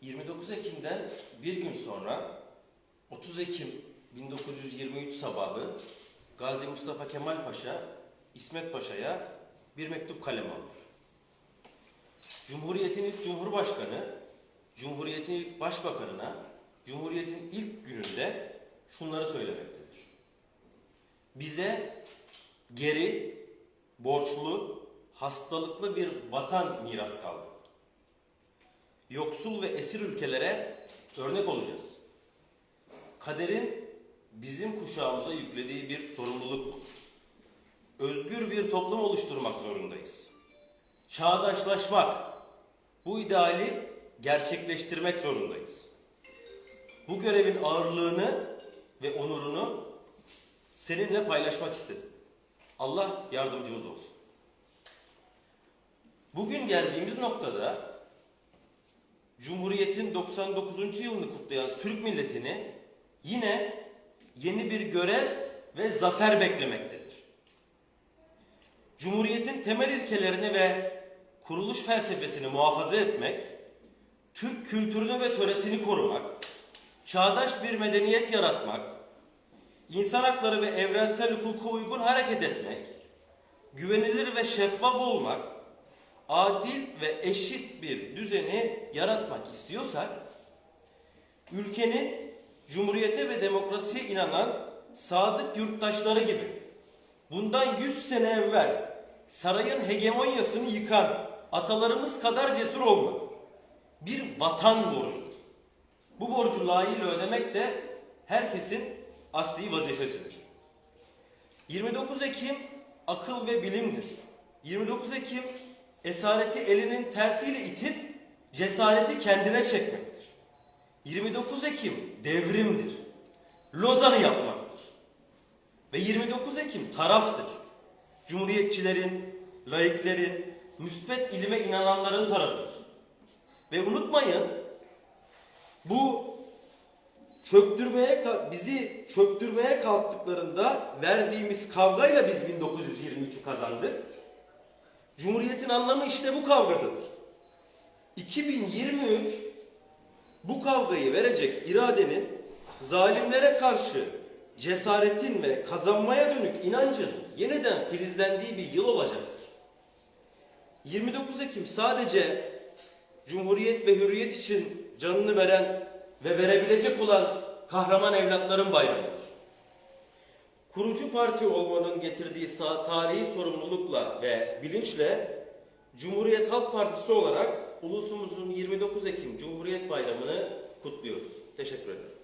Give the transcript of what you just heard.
29 Ekim'den bir gün sonra 30 Ekim 1923 sabahı Gazi Mustafa Kemal Paşa İsmet Paşa'ya bir mektup kaleme alır. Cumhuriyetin ilk Cumhurbaşkanı, Cumhuriyetin ilk Başbakanına, Cumhuriyetin ilk gününde şunları söylemektedir. Bize geri, borçlu, hastalıklı bir vatan miras kaldı. Yoksul ve esir ülkelere örnek olacağız. Kaderin bizim kuşağımıza yüklediği bir sorumluluk bu. Özgür bir toplum oluşturmak zorundayız. Çağdaşlaşmak, bu ideali gerçekleştirmek zorundayız. Bu görevin ağırlığını ve onurunu seninle paylaşmak istedim. Allah yardımcımız olsun. Bugün geldiğimiz noktada Cumhuriyet'in 99. yılını kutlayan Türk milletini yine yeni bir görev ve zafer beklemektedir. Cumhuriyet'in temel ilkelerini ve kuruluş felsefesini muhafaza etmek, Türk kültürünü ve töresini korumak, çağdaş bir medeniyet yaratmak, insan hakları ve evrensel hukuka uygun hareket etmek, güvenilir ve şeffaf olmak, adil ve eşit bir düzeni yaratmak istiyorsak, ülkenin cumhuriyete ve demokrasiye inanan sadık yurttaşları gibi bundan 100 sene evvel sarayın hegemonyasını yıkan atalarımız kadar cesur olmak bir vatan borcudur. Bu borcu layığıyla ödemek de herkesin asli vazifesidir. 29 Ekim akıl ve bilimdir. 29 Ekim esareti elinin tersiyle itip cesareti kendine çekmektir. 29 Ekim devrimdir. Lozan'ı yapmaktır. Ve 29 Ekim taraftır. Cumhuriyetçilerin, laiklerin, müspet ilime inananların tarafıdır. Ve unutmayın bu çöktürmeye bizi çöktürmeye kalktıklarında verdiğimiz kavgayla biz 1923'ü kazandık. Cumhuriyetin anlamı işte bu kavgadır. 2023 bu kavgayı verecek iradenin zalimlere karşı cesaretin ve kazanmaya dönük inancın yeniden filizlendiği bir yıl olacaktır. 29 Ekim sadece Cumhuriyet ve hürriyet için canını veren ve verebilecek olan kahraman evlatların bayramıdır. Kurucu parti olmanın getirdiği tarihi sorumlulukla ve bilinçle Cumhuriyet Halk Partisi olarak ulusumuzun 29 Ekim Cumhuriyet Bayramı'nı kutluyoruz. Teşekkür ederim.